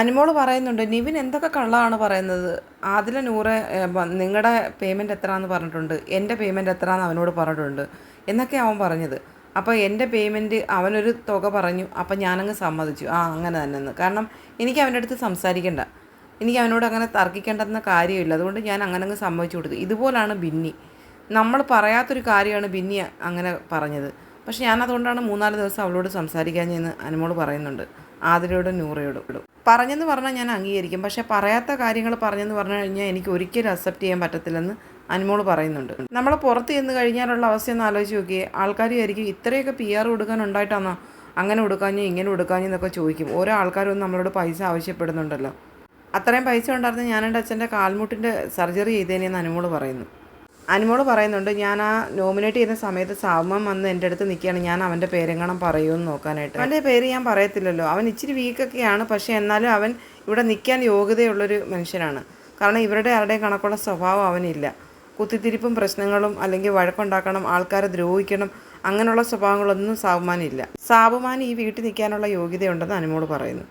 അനുമോൾ പറയുന്നുണ്ട് നിവിൻ എന്തൊക്കെ കള്ളമാണ് പറയുന്നത്? ആദില നൂറ് നിങ്ങളുടെ പേയ്മെന്റ് എത്രയാണെന്ന് പറഞ്ഞിട്ടുണ്ട്. എന്റെ പേയ്മെന്റ് എത്രയാണെന്ന് അവനോട് പറഞ്ഞിട്ടുണ്ട്. എന്നൊക്കെ അവൻ പറഞ്ഞത്. അപ്പോൾ എന്റെ പേയ്മെന്റ് അവനൊരു തുക പറഞ്ഞു. അപ്പോൾ ഞാനങ്ങ് സമ്മതിച്ചു. ആ അങ്ങനെ തന്നെ എന്ന് കാരണം എനിക്ക് അവന്റെ അടുത്ത് സംസാരിക്കേണ്ട. എനിക്ക് അവനോട് അങ്ങനെ തർക്കിക്കേണ്ടെന്ന കാര്യമില്ല. അതുകൊണ്ട് ഞാൻ അങ്ങനെ അങ്ങ് സമ്മതിച്ചു കൊടുത്തു. ഇതുപോലാണ് ബിന്നി. നമ്മൾ പറയാത്തൊരു കാര്യമാണ് ബിന്നി അങ്ങനെ പറഞ്ഞത്. പക്ഷെ ഞാൻ അതുകൊണ്ടാണ് മൂന്നാൽ ദിവസം അവളോട് സംസാരിക്കാൻ ഞാൻ അനുമോൾ പറയുന്നുണ്ട്. ആതിരയോടും നൂറയോടും. പറഞ്ഞെന്ന് പറഞ്ഞാൽ ഞാൻ അംഗീകരിക്കും. പക്ഷേ പറയാത്ത കാര്യങ്ങൾ പറഞ്ഞെന്ന് പറഞ്ഞു കഴിഞ്ഞാൽ എനിക്ക് ഒരിക്കലും അക്സെപ്റ്റ് ചെയ്യാൻ പറ്റത്തില്ലെന്ന് അനുമോൾ പറയുന്നുണ്ട്. നമ്മൾ പുറത്ത് ചെന്ന് കഴിഞ്ഞാലുള്ള അവസ്ഥയൊന്ന് ആലോചിച്ച് നോക്കിയേ. ആൾക്കാർ ആയിരിക്കും ഇത്രയൊക്കെ പി ആർ കൊടുക്കാൻ ഉണ്ടായിട്ടാണോ അങ്ങനെ കൊടുക്കാഞ്ഞോ? ഇങ്ങനെ കൊടുക്കാഞ്ഞോ എന്നൊക്കെ ചോദിക്കും. ഓരോ ആൾക്കാരും നമ്മളോട് പൈസ ആവശ്യപ്പെടുന്നുണ്ടല്ലോ. അത്രയും പൈസ ഉണ്ടായിരുന്നു ഞാനെന്റെ അച്ഛന്റെ കാൽമുട്ടിന്റെ സർജറി ചെയ്തേനെന്ന് അനുമോൾ പറയുന്നു. അനുമോൾ പറയുന്നുണ്ട് ഞാൻ ആ നോമിനേറ്റ് ചെയ്യുന്ന സമയത്ത് സാമം വന്ന് എന്റെ അടുത്ത് നിൽക്കുകയാണ്. ഞാൻ അവന്റെ പറയൂ എന്ന് നോക്കാനായിട്ട്. അവന്റെ പേര് ഞാൻ പറയത്തില്ലല്ലോ. അവൻ ഇച്ചിരി വീക്കൊക്കെയാണ് പക്ഷേ എന്നാലും അവൻ ഇവിടെ നിൽക്കാൻ യോഗ്യതയുള്ളൊരു മനുഷ്യനാണ്. കാരണം ഇവരുടെ ആരുടെയും കണക്കുള്ള സ്വഭാവം അവനില്ല. കുത്തിത്തിരിപ്പും പ്രശ്നങ്ങളും അല്ലെങ്കിൽ വഴക്കുണ്ടാക്കണം ആൾക്കാരെ ദ്രോഹിക്കണം അങ്ങനെയുള്ള സ്വഭാവങ്ങളൊന്നും സാബുമാനില്ല സാബുമാൻ ഈ വീട്ടിൽ നിൽക്കാനുള്ള യോഗ്യതയുണ്ടെന്ന് അനുമോൾ പറയുന്നു.